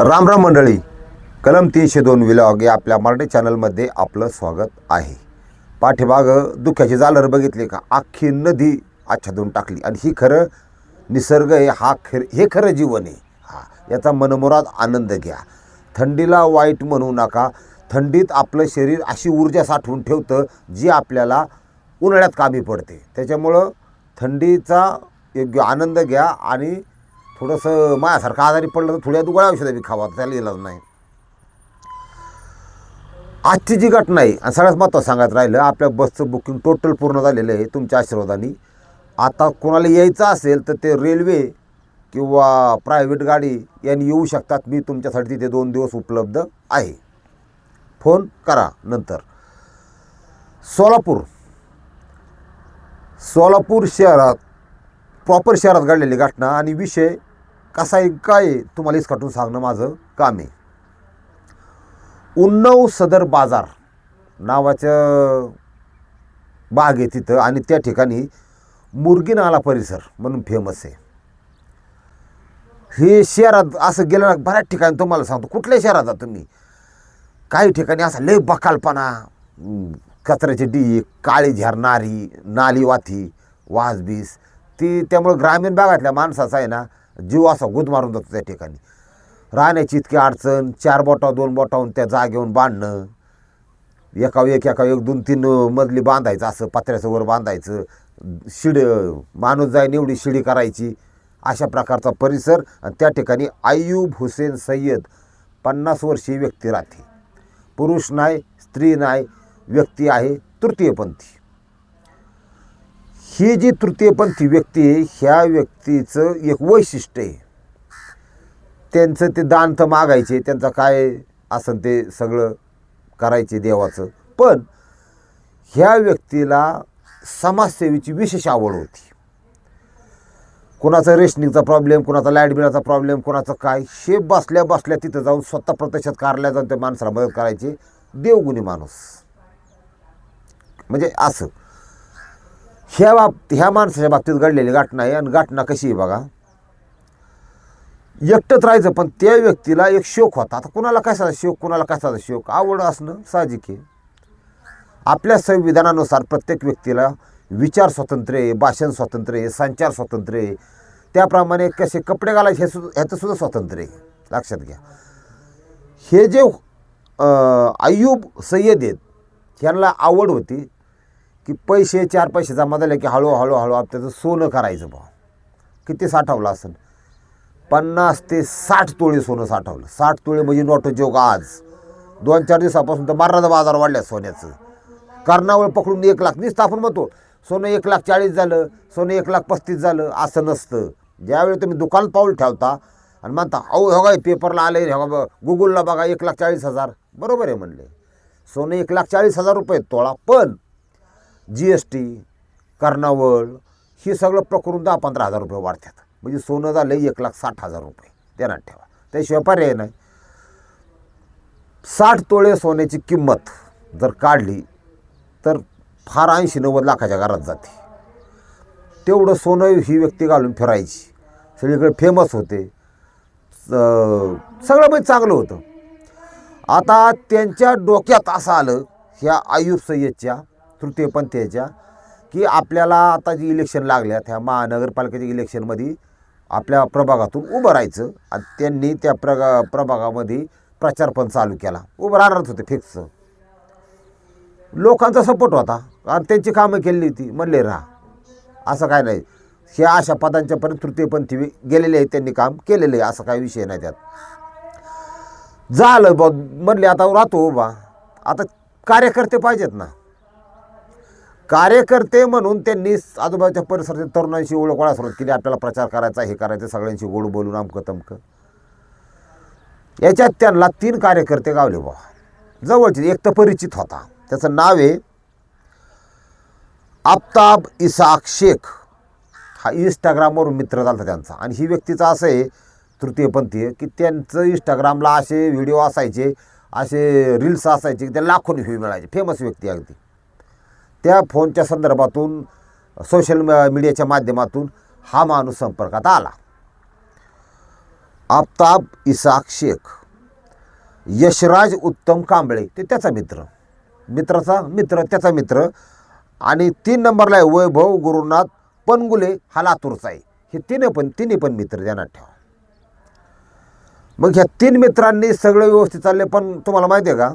राम राम मंडळी कलम तीनशे दोन विलॉग या आपल्या मराठी चॅनलमध्ये आपलं स्वागत आहे. पाठीमाग दुःखाची जालर बघितली का? अख्खी नदी आच्छादून टाकली. आणि ही खरं निसर्ग आहे हा खर हे खरं जीवन आहे. हा याचा मनमुराद आनंद घ्या. थंडीला वाईट म्हणू नका. थंडीत आपलं शरीर अशी ऊर्जा साठवून ठेवतं जी आपल्याला उन्हाळ्यात कामी पडते. त्याच्यामुळं थंडीचा योग्य आनंद घ्या आणि थोडंसं माझ्यासारखं आजारी पडलं तर थोड्या दुगळ्या औषधं बी खावा त्याला इलाज नाही. आजची जी घटना आहे आणि सगळ्यात महत्त्वाचं सांगत राहिलं आपल्या बसचं बुकिंग टोटल पूर्ण झालेलं आहे तुमच्या आशीर्वादाने. आता कोणाला यायचं असेल तर ते रेल्वे किंवा प्रायव्हेट गाडी यांनी येऊ शकतात. मी तुमच्यासाठी तिथे दोन दिवस उपलब्ध आहे. फोन करा नंतर. सोलापूर. सोलापूर शहरात प्रॉपर शहरात घडलेली घटना आणि विषय कसा आहे? काय तुम्हाला इसकाटून सांगणं माझं काम आहे. उन्नव सदर बाजार नावाचं बाग आहे तिथं आणि त्या ठिकाणी मुर्गी नाला परिसर म्हणून फेमस आहे. हे शहरात असं गेलं बऱ्याच ठिकाणी तुम्हाला सांगतो. कुठल्या शहरात जा तुम्ही? काही ठिकाणी असा लय बकालपणा कचऱ्याचे डी काळी झरणारी नारी नाली वाथी वासबीस. ती त्यामुळं ग्रामीण भागातल्या माणसाचा आहे ना जीव असा गुद मारून जातो त्या ठिकाणी. राहण्याची इतकी अडचण चार बोटा दोन बोटाहून त्या जागेहून बांधणं एका एक एका एक दोन तीन मजली बांधायचं असं पत्र्याचं वर बांधायचं शिड माणूस जाईन एवढी शिडी करायची अशा प्रकारचा परिसर आणि त्या ठिकाणी आयुब हुसेन सय्यद पन्नास वर्षीय व्यक्ती राहते. पुरुष नाही स्त्री नाही व्यक्ती आहे तृतीयपंथी. ही जी तृतीयपंथी व्यक्ती आहे ह्या व्यक्तीचं एक वैशिष्ट्य आहे. त्यांचं ते दान तर मागायचे त्यांचं काय असन ते सगळं करायचे देवाचं. पण ह्या व्यक्तीला समाजसेवेची विशेष आवड होती. कोणाचा रेशनिंगचा प्रॉब्लेम कोणाचा लाइट बिलाचा प्रॉब्लेम कोणाचं काय हे बसल्या बसल्या तिथं जाऊन स्वतः प्रत्यक्षात कारल्या जाऊन त्या माणसाला मदत करायची देवगुणी माणूस. म्हणजे असं. ह्या बाब ह्या माणसाच्या बाबतीत घडलेली घटना आहे. आणि घटना कशी आहे बघा? एकटंच राहायचं पण त्या व्यक्तीला एक शोक होता. आता कुणाला कशाचा शोक कुणाला कशाचा शोक? आवड असणं साहजिक आहे. आपल्या संविधानानुसार प्रत्येक व्यक्तीला विचार स्वातंत्र्य आहे भाषण स्वातंत्र्य आहे संचार स्वातंत्र्य आहे. त्याप्रमाणे कसे कपडे घालायचे हे सु ह्याचं सुद्धा स्वातंत्र्य आहे. लक्षात घ्या. हे जे अं, अय्यूब सय्यद आहेत ह्यांना आवड होती. की पैसे चार पैसे जमा झाले की हळूहळू हळू आप त्याचं सोनं करायचं बा किती साठवलं असेल? पन्नास ते साठ तोळे सोनं साठवलं. साठ तोळे म्हणजे नोट जोग आज. दोन चार दिवसापासून तर मारणाचा बाजार वाढल्या सोन्याचं. कर्णावळ पकडून एक लाख नुसतं आपण म्हणतो सोनं एक लाख चाळीस झालं सोनं एक लाख पस्तीस झालं असं नसतं. ज्यावेळी तुम्ही दुकान पाऊल ठेवता आणि म्हणता अहो हो काय पेपरला आले हे गुगलला बघा एक लाख चाळीस हजार. बरोबर आहे म्हणले. सोनं एक लाख चाळीस हजार रुपये तोळा पण जी एस टी कर्णावळ हे सगळं पकडून दहा पंधरा हजार रुपये वाढतात. म्हणजे सोनं झालं एक लाख साठ हजार रुपये. ध्यानात ठेवा. त्याशिवाय पर्याय नाही. साठ तोळे सोन्याची किंमत जर काढली तर फार ऐंशी नव्वद लाखाच्या घरात जाते. तेवढं सोनं ही व्यक्ती घालून फिरायची. सगळीकडे फेमस होते. सगळं म्हणजे चांगलं होतं. आता त्यांच्या डोक्यात असं आलं ह्या आयुब सय्यदच्या तृतीयपंथीयाच्या की आपल्याला आता जी इलेक्शन लागल्यात ह्या महानगरपालिकेच्या इलेक्शनमध्ये आपल्या प्रभागातून उभं राहायचं आणि त्यांनी त्या प्रगा प्रभागामध्ये प्रचार पण चालू केला. उभं राहणारच होते फिक्स लोकांचा सपोर्ट होता आणि त्यांची कामं केली होती. म्हणले राहा. असं काय नाही. हे अशा पदांच्यापर्यंत तृतीयपंथी गेलेले आहेत त्यांनी काम केलेलं आहे असं काही विषय नाही त्यात. झालं बा म्हणले आता राहतो बा आता कार्यकर्ते पाहिजेत ना. कार्यकर्ते म्हणून त्यांनी आजूबाजूच्या परिसरातील तरुणांशी ओळख सुरुवात केली. आपल्याला प्रचार करायचा हे करायचं सगळ्यांशी गोड बोलून अमकं तमकं. याच्यात त्यांना तीन कार्यकर्ते गावले बा जवळचे एक तर परिचित होता. त्याचं नाव आहे आफताब इसाक शेख. हा इंस्टाग्रामवरून मित्र झाला त्यांचा. आणि ही व्यक्तीचं असं आहे तृतीयपंथी की त्यांचं इंस्टाग्रामला असे व्हिडिओ असायचे असे रील्स असायचे की त्या लाखोनी व्ह्यू मिळायचे. फेमस व्यक्ती अगदी. त्या फोनच्या संदर्भातून सोशल मीडियाच्या माध्यमातून हा माणूस संपर्कात आला. आफताब इसाक शेख यशराज उत्तम कांबळे ते त्याचा मित्र. मित्राचा मित्र त्याचा मित्र. आणि तीन नंबरला आहे वैभव गुरुनाथ पनगुले हा लातूरचा आहे. हे तिने पण तिन्ही पण मित्र ध्यानात ठेवा. मग ह्या तीन मित्रांनी सगळं व्यवस्थित चालले पण तुम्हाला माहिती आहे का?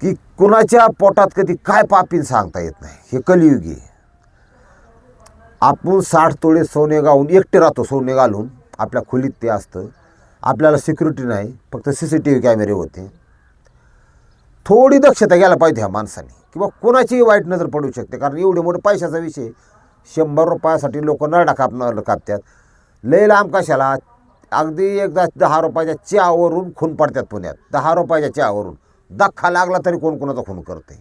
की कुणाच्या पोटात कधी काय पापीन सांगता येत नाही. हे कलियुगी. आहे. आपण साठ तोळे सोने गावून एकटे राहतो सोने घालून. आपल्या खोलीत ते असतं. आपल्याला सिक्युरिटी नाही. फक्त सी सी टी व्ही कॅमेरे होते. थोडी दक्षता घ्यायला पाहिजे ह्या माणसाने. किंवा कोणाचीही वाईट नजर पडू शकते. कारण एवढे मोठे पैशाचा विषय शंभर रुपयासाठी लोक नरडा कापणार कापतात. लय लांब कशाला? अगदी एकदा दहा रुपयाच्या चहावरून खून पडतात पुण्यात. दहा रुपयाच्या चहावरून दख्खा लागला तरी कोण कोणाचा खून करते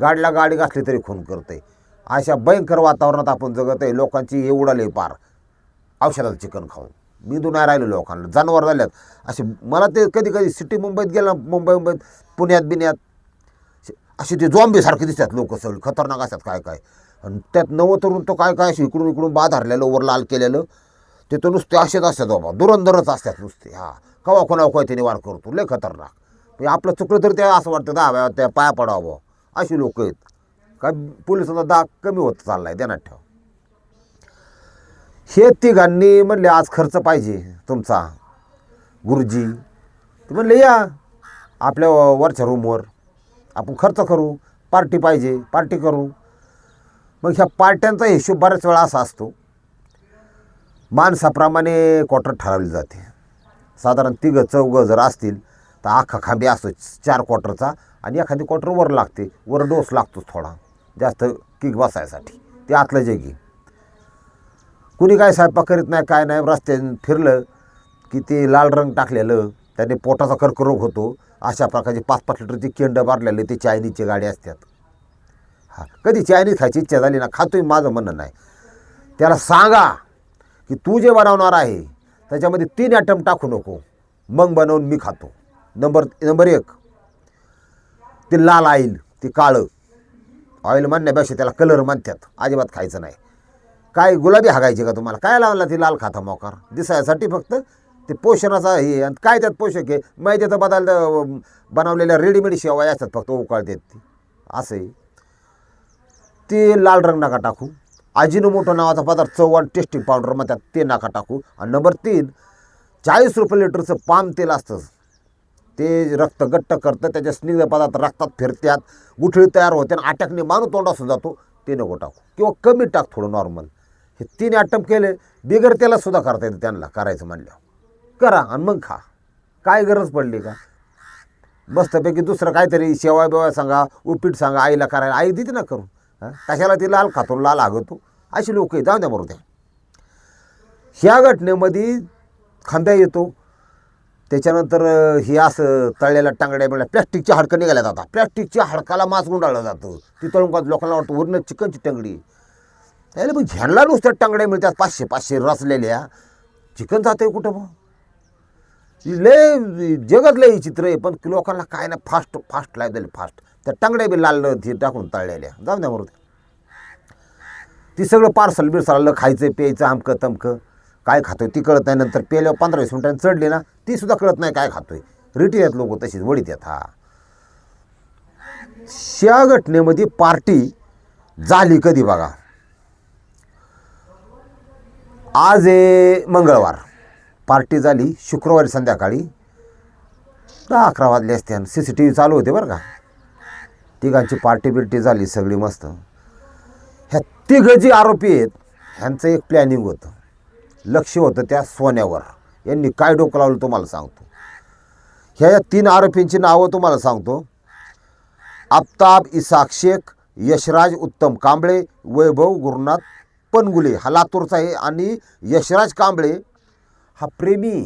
गाडीला गाडी घासली तरी खून करते अशा भयंकर वातावरणात आपण जगत आहे लोकांची हे उडाले पार. औषधाचं चिकन खाऊन. मी नाही राहिलो लोकांना. जनावर झाल्यात. असे मला ते कधी कधी सिटी मुंबईत गेलं मुंबई मुंबईत पुण्यात बिण्यात. असे- ते जॉम्बीसारखे दिसतात लोक सगळे. खतरनाक असतात काय काय. आणि त्यात नवं तरुण तो काय काय असे इकडून इकडून बाद हरलेलं वर लाल केलेलं. ते तर नुसते असेच असतात बाबा. दुरंदरच असतात नुसते. हा. कवा कोणाव काय त्याने वार करतो? लय खतरनाक. आपलं चुकलं तर ते असं वाटतं दहा त्या पाया पडावं अशी लोक आहेत. का पोलिसांचा दाग कमी होत चालला आहे त्यांना ठेवा. हे तिघांनी म्हणले आज खर्च पाहिजे तुमचा गुरुजी. ते म्हणले या आपल्या वरच्या रूमवर आपण खर्च करू पार्टी पाहिजे पार्टी करू. मग ह्या पार्ट्यांचा हिशोब बऱ्याच वेळा असा असतो. माणसाप्रमाणे क्वार्टर ठरवली जाते. साधारण तिघं चौघं जर असतील तर आखा खांबी असतो चार क्वार्टरचा आणि एखादी क्वार्टर वर लागते वर डोस लागतोच थोडा जास्त किक बसायसाठी. ते आतलं जगी कुणी काय स्वयंपाक करीत नाही काय नाही रस्त्याने फिरलं की ते लाल रंग टाकलेलं त्याने पोटाचा कर्करोग होतो अशा प्रकारचे पाच पाच लिटरचे केंड मारलेले ते चायनीजची गाडी असतात. हा कधी चायनीज खायची इच्छा झाली ना खातोय माझं म्हणणं नाही. त्याला सांगा की तू जे बनवणार आहे त्याच्यामध्ये तीन ॲटम टाकू नको मग बनवून मी खातो. नंबर नंबर एक. ते लाल ऑइल ते काळं. ऑइल म्हणण्यापेक्षा त्याला कलर म्हणतात. अजिबात खायचं नाही. काय गुलाबी हागायची का तुम्हाला? काय लावला ती लाल खाता मोकार? दिसायसाठी फक्त ते पोषणाचा हे आणि काय त्यात पोषक आहे? मैद्याचं बदल बनवलेल्या रेडीमेड शेवाय असतात फक्त उकाळतात ती. असं आहे. ते लाल रंग नका टाकू. अजिनोमोटो नावाचा पदार्थ चव आणि टेस्टिंग पावडर म्हणतात ते नका टाकू. आणि नंबर तीन चाळीस रुपये लिटरचं पाम तेल असतं. ते रक्त गट्ट करतं त्याच्या स्निग्ध पदार्थ रक्तात फिरत्यात गुठळी तयार होते आणि आटकने माणूस तोंडासून जातो ते नको टाकू. किंवा कमी टाक थोडं नॉर्मल हे तीन अटॅम्प केले बिगर त्याला सुद्धा करता येतं त्यांना करायचं म्हणल्यावर. करा आणि मग खा. काय गरज पडली का? मस्तपैकी दुसरं काहीतरी शेवा बेवा सांगा उपीट सांगा आईला करायला. आई देते ना करून. हां? कशाला ती लाल खातो लाल आगतो? अशी लोक जाऊ द्या बरोबर ह्या घटनेमध्ये खांद्या येतो त्याच्यानंतर हे असं तळलेल्या टांगड्या बिंगड्या प्लॅस्टिकची हाडकं निघाल्या जातात प्लॅस्टिकच्या हाडकाला मास गुंडाळलं जातं. ती तळून लोकांना वाटतं वरनं चिकनची टंगडी. त्याला मग ह्यांना नुसत्या टांगड्या मिळतात पाचशे पाचशे रचलेल्या. चिकन जाते कुठं मग? लय जगत लय चित्र आहे पण लोकांना काय ना फास्ट फास्ट लाईफ झाली फास्ट त्या टांगड्या बी लाल ती टाकून तळलेल्या. जाऊन द्या बरोबर ती सगळं पार्सल बिर्सल आलं खायचं प्यायचं आमकं तमकं. काय खातोय ती कळत नाही. नंतर पेल्यावर पंधरा वीस मिनिटांनी चढली ना ती सुद्धा कळत नाही काय खातोय. रिटी आहेत लोक तशीच वडीत येत हा. त्या घटनेमध्ये पार्टी झाली कधी बघा? आज आहे मंगळवार. पार्टी झाली शुक्रवारी संध्याकाळी. दहा अकरा वाजले असते आणि सी सी टी व्ही चालू होते बरं का. तिघांची पार्टी बिर्टी झाली सगळी मस्त. ह्या तिघं जी आरोपी आहेत ह्यांचं एक प्लॅनिंग होतं. लक्ष होतं त्या सोन्यावर. यांनी काय डोकं लावलं तुम्हाला सांगतो. ह्या या तीन आरोपींची नावं तुम्हाला सांगतो. आफताब इसाक शेख यशराज उत्तम कांबळे वैभव गुरुनाथ पनगुले. हा लातूरचा आहे आणि यशराज कांबळे हा प्रेमी.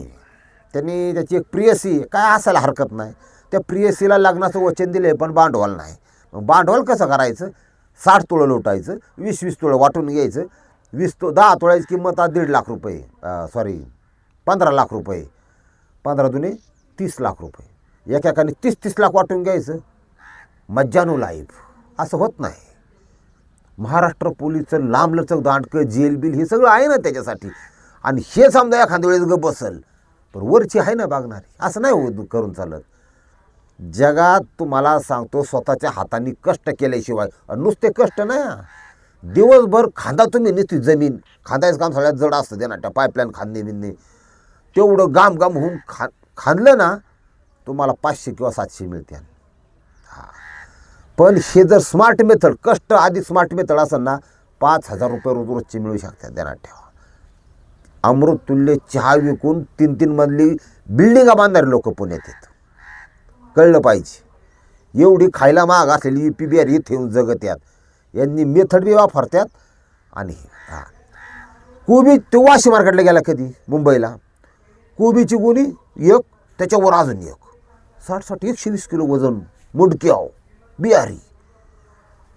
त्यांनी त्याची एक प्रियसी. काय असायला हरकत नाही. त्या प्रियसीला लग्नाचं वचन दिलं आहे पण भांडवल नाही. मग भांडवल कसं करायचं? साठ तुळं लोटायचं वीस वीस तुळं वाटून घ्यायचं वीस तो दहा तोळ्याची किंमत आज दीड लाख रुपये. सॉरी पंधरा लाख रुपये. पंधरा दुने तीस लाख रुपये. एकेकाने तीस तीस लाख वाटून घ्यायचं. मज्जानू लाईफ असं होत नाही. महाराष्ट्र पोलीसचं लांबलचक दांडकं जेल बिल हे सगळं आहे ना त्याच्यासाठी. आणि हे समजा एखाद्या वेळेस ग बसल पण वरची आहे ना बागणारी. असं नाही होत करून चालत. जगात तुम्हाला सांगतो स्वतःच्या हाताने कष्ट केल्याशिवाय. नुसते कष्ट नाही हा. दिवसभर खांदा तुम्ही नुसती जमीन खांदायचं काम सगळ्यात जड असतं ते ना त्या पाईपलाईन खांदणे बिनणे तेवढं गाम गाम होऊन खा खांदलं ना तुम्हाला पाचशे किंवा सातशे मिळते. हां. पण हे जर स्मार्ट मेथड कष्ट आधी स्मार्ट मेथड असेल ना पाच हजार रुपये रोज रोजचे मिळू शकतात ध्यानात ठेवा. अमृत तुल्य चहा विकून तीन तीन मधली बिल्डिंगा बांधणारे लोक पुण्यात येत कळलं पाहिजे. एवढी खायला महाग असलेली पी बी आर इथे येऊन जगत यात. यांनी मेथड बी वापरतात आणि हा. कोबी तो वाशी मार्केटला गेला कधी? मुंबईला. कोबीची गुणी एक त्याच्यावर अजून एक. साठ साठ एकशे वीस किलो वजन मुंडकी बिहारी.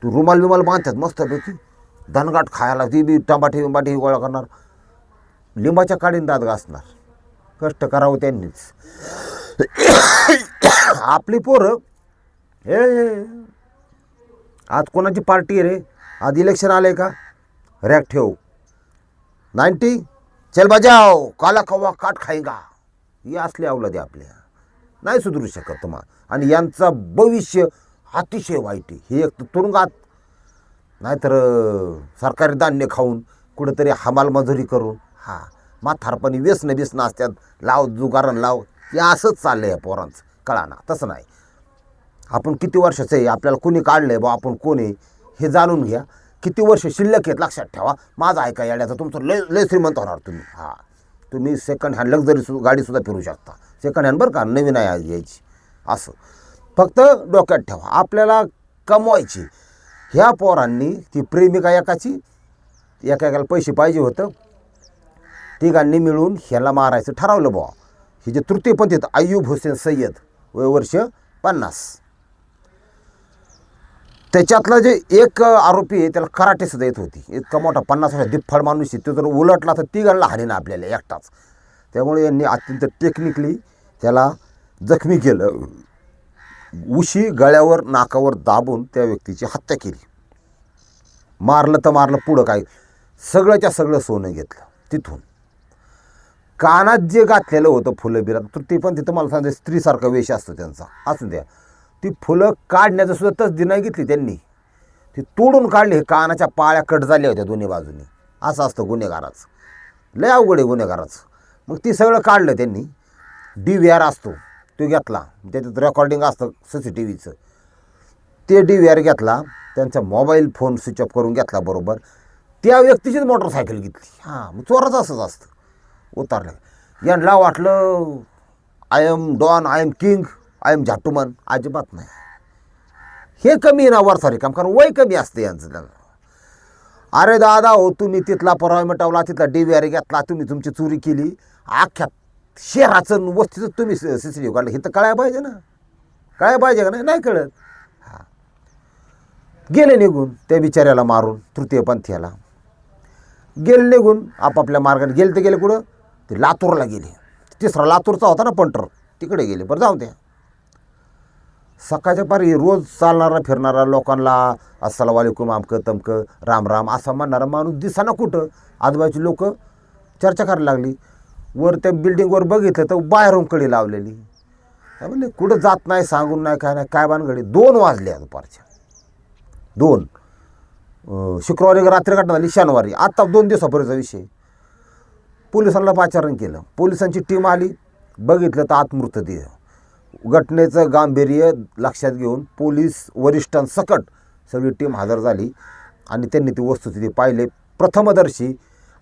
तू रुमाल बिमाल बांधतात मस्तपैकी. दणगाट खायला ती बी टमाटे बिंबाटे गोळा करणार. लिंबाच्या काडीन दात घासणार. कष्ट करावं त्यांनीच. आपली पोरं हे आज कोणाची पार्टी आहे रे? आज इलेक्शन आलंय का? रॅक ठेव. नाईन्टी? चल बजाओ काला कव्वा काट खाईगा ही असली अवलादे आपल्या. नाही सुधरू शकत मा आणि यांचं भविष्य अतिशय वाईट आहे. हे एक तर तुरुंगात. नाहीतर सरकारी धान्य खाऊन कुठंतरी हमाल मजुरी करून. हा म्हातारपणी व्यसनं बिसनं असतात लाव जुगारण लाव. हे असंच चाललं आहे पोरांचं. कळा ना. तसं नाही. आपण किती वर्षाचं आहे? आपल्याला कोणी काढलं आहे बा? आपण कोण आहे? हे जाणून घ्या. किती वर्ष शिल्लक आहेत? लक्षात ठेवा. माझा ऐका याड्याचा तुमचं लय लय श्रीमंत होणार तुम्ही. हां. तुम्ही सेकंड हँड लक्झरी सु गाडीसुद्धा फिरू शकता. सेकंड हँड बरं का? नवीन आहे यायची. असं. फक्त डोक्यात ठेवा. आपल्याला कमवायची. ह्या पोरांनी ती प्रेमिका एकाची एका एकाला पैसे पाहिजे होतं. तिघांनी मिळून ह्याला मारायचं ठरवलं बुवा. हे जे तृतीयपंथीत आहेत अय्यूब हुसेन सय्यद वय वर्ष पन्नास. त्याच्यातला जे एक आरोपी आहे त्याला कराटे सुद्धा येत होती. इतका मोठा पन्नास वर्ष दिप्फड माणूस आहे तो जर उलटला तर ती गणला हानी हाणेन आपल्याला एकटाच. त्यामुळे यांनी अत्यंत टेक्निकली त्याला जखमी केलं. उशी गळ्यावर नाकावर दाबून त्या व्यक्तीची हत्या केली. मारलं तर मारलं पुढं काय? सगळंच्या सगळं सोनं घेतलं तिथून. कानात जे घातलेलं होतं फुलं बिरात तर ते पण तिथं मला सांगते स्त्रीसारखा वेश असतो त्यांचा. असू द्या. ती फुलं काढण्याचं सुद्धा तसदी घेतली त्यांनी. ती तोडून काढली हे कानाच्या पाळ्या कट झाल्या होत्या दोन्ही बाजूनी. असं असतं गुन्हेगाराचं. लय अवघड आहे गुन्हेगाराचं. मग ती सगळं काढलं त्यांनी. डी व्ही आर असतो तो घेतला. त्याच्यात रेकॉर्डिंग असतं सी सी टी व्हीचं ते डी व्ही आर घेतला त्यांचा मोबाईल फोन स्विच ऑफ करून घेतला बरोबर. त्या व्यक्तीचीच मोटरसायकल घेतली. हां मग चोराच असंच असतं. उतारलं. यांना वाटलं I am don I am king I am झाटूमन अजिबात नाही. हे कमी आहे ना वरसारी काम कारण वय कमी असते यांचं त्याला अरे दादा हो तुम्ही तिथला परवा मिटवला तिथला डी व्ही आर घेतला तुम्ही तुमची चोरी केली. अख्ख्या शहराचं वस्तीचं तुम्ही सी सी टी व्ही काढलं. हे तर कळायला पाहिजे ना. कळायला पाहिजे का नाही? नाही कळत. हां. गेले निघून त्या बिचाऱ्याला मारून तृतीयपंथीयाला गेले निघून आपापल्या मार्गाने गेले तर गेले कुठं? ते लातूरला गेले. तिसरा लातूरचा होता ना पंटर. तिकडे गेले. बरं जाऊ द्या. सकाळच्या पारी रोज चालणारा फिरणारा लोकांना अस्सलाम वालेकुम अमकं तमकं राम राम असा म्हणणारा माणूस दिसाना कुठं? आजूबाजूची लोक चर्चा करायला लागली. वर त्या बिल्डिंगवर बघितलं तर बाहेरून कडी लावलेली. काय म्हणले कुठं जात नाही सांगून नाही काय नाही काय बानगडी दोन वाजल्या दुपारच्या. दोन. शुक्रवारी रात्री घटना झाली शनिवारी. आत्ता दोन दिवसापूर्वीचा विषय. पोलिसांना पाचारण केलं. पोलिसांची टीम आली बघितलं तर आत मृतदेह घटनेचं गांभीर्य लक्षात घेऊन पोलीस वरिष्ठांसकट सगळी टीम हजर झाली आणि त्यांनी ती वस्तुस्थिती पाहिले. प्रथमदर्शी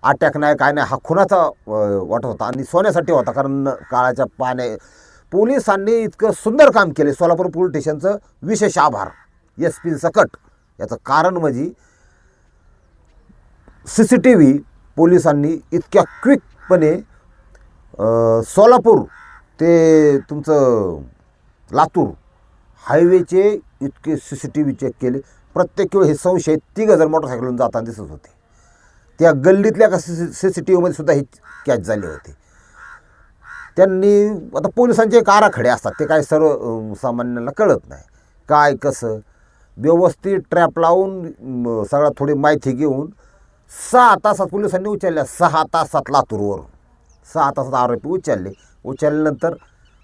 अटॅक नाही काय नाही हा खुनाचा वाटत होता आणि सोन्यासाठी होता कारण काळाच्या पाण्या पोलिसांनी इतकं सुंदर काम केले. सोलापूर पोलीस स्टेशनचं विशेष आभार. एस पी सकट याचं कारण म्हणजे सी सी टी व्ही पोलिसांनी इतक्या क्विकपणे सोलापूर ते तुमचं लातूर हायवेचे इतके C C T V check केले. प्रत्येक वेळ हे संशय तिघ जर मोटरसायकलून जाताना दिसत होते. त्या गल्लीतल्या का सी सी सी टी व्हीमध्ये सुद्धा हे कॅच झाले होते. त्यांनी आता पोलिसांचे एक आराखडे असतात ते काय सर्व सामान्याला सामान्यांना कळत नाही. काय कसं? व्यवस्थित ट्रॅप लावून सगळा सगळ्यात थोडी माहिती घेऊन सहा तासात पोलिसांनी उचलल्या सहा तासात लातूरवर सहा तासात आरोपी उचलले. उचलल्यानंतर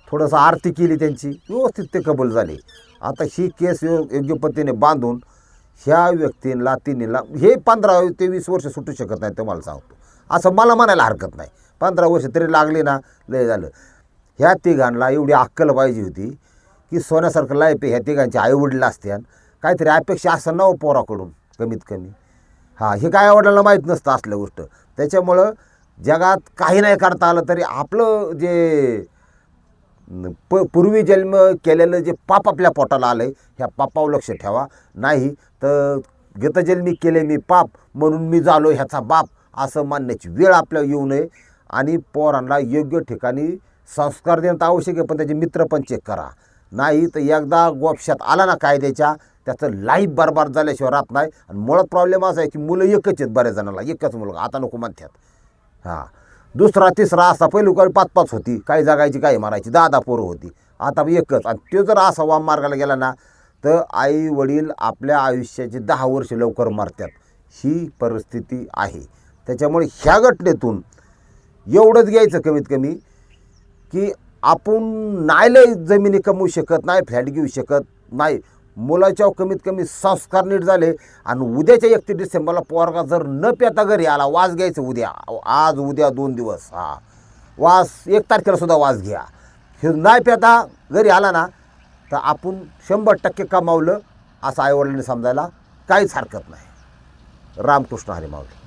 थोडंसं आरती केली त्यांची. व्यवस्थित ते कबूल झाले. आता ही केस यो योग्य पद्धतीने बांधून ह्या व्यक्तींना तिन्हीला हे पंधरा ते वीस वर्ष सुटू शकत नाही तुम्हाला सांगतो. असं मला म्हणायला हरकत नाही. पंधरा वर्ष तरी लागली ना लय झालं. ह्या तिघांना एवढी अक्कल पाहिजे होती की सोन्यासारखं लाईफ आहे. ह्या तिघांचे आईवडील असत्यान काहीतरी अपेक्षा असं नवं पोराकडून कमीत कमी. हां हे काय आवडल्याला माहीत नसतं असल्या गोष्ट. त्याच्यामुळं जगात काही नाही करता आलं तरी आपलं जे प पूर्वी जन्म केलेलं जे पाप आपल्या पोटाला आलं आहे ह्या पापावर लक्ष ठेवा. नाही तर गतजन्मी केले मी पाप म्हणून मी झालो ह्याचा बाप असं मानण्याची वेळ आपल्या येऊ नये. आणि पोरांना योग्य ठिकाणी संस्कार देणं तर आवश्यक आहे पण त्याचे मित्र पण चेक करा. नाही तर एकदा गोपशात आला ना कायद्याच्या त्याचं लाईफ बरबाद झाल्याशिवाय राहत नाही. आणि मुळात प्रॉब्लेम असा आहे की मुलं एकच आहेत बऱ्याच जणांना एकच मुलगा आता नको म्हणतात. हां. दुसरा तिसरा असा पहिली काळी पाच पाच होती. काही जगायची काही मारायची. दहा दहा पोरं होती. आता एकच. आणि तो जर असा वाम मार्गाला गेला ना तर आई वडील आपल्या आयुष्याचे दहा वर्ष लवकर मारतात. ही परिस्थिती आहे. त्याच्यामुळे ह्या घटनेतून एवढंच घ्यायचं कमीत कमी की आपण नाही लय जमिनी कमवू शकत नाही फ्लॅट घेऊ शकत नाही मुलाच्या कमीत कमी संस्कार नीट झाले आणि उद्याच्या एकतीस डिसेंबरला पोरगा जर न पेता घरी आला वास घ्यायचं उद्या. आज उद्या दोन दिवस. हा. वास एक तारखेला सुद्धा वास घ्या. हे नाही पेता घरी आला ना तर आपण शंभर टक्के कमावलं असं आईवडिलांनी समजायला काहीच हरकत नाही. रामकृष्ण हरी माऊली.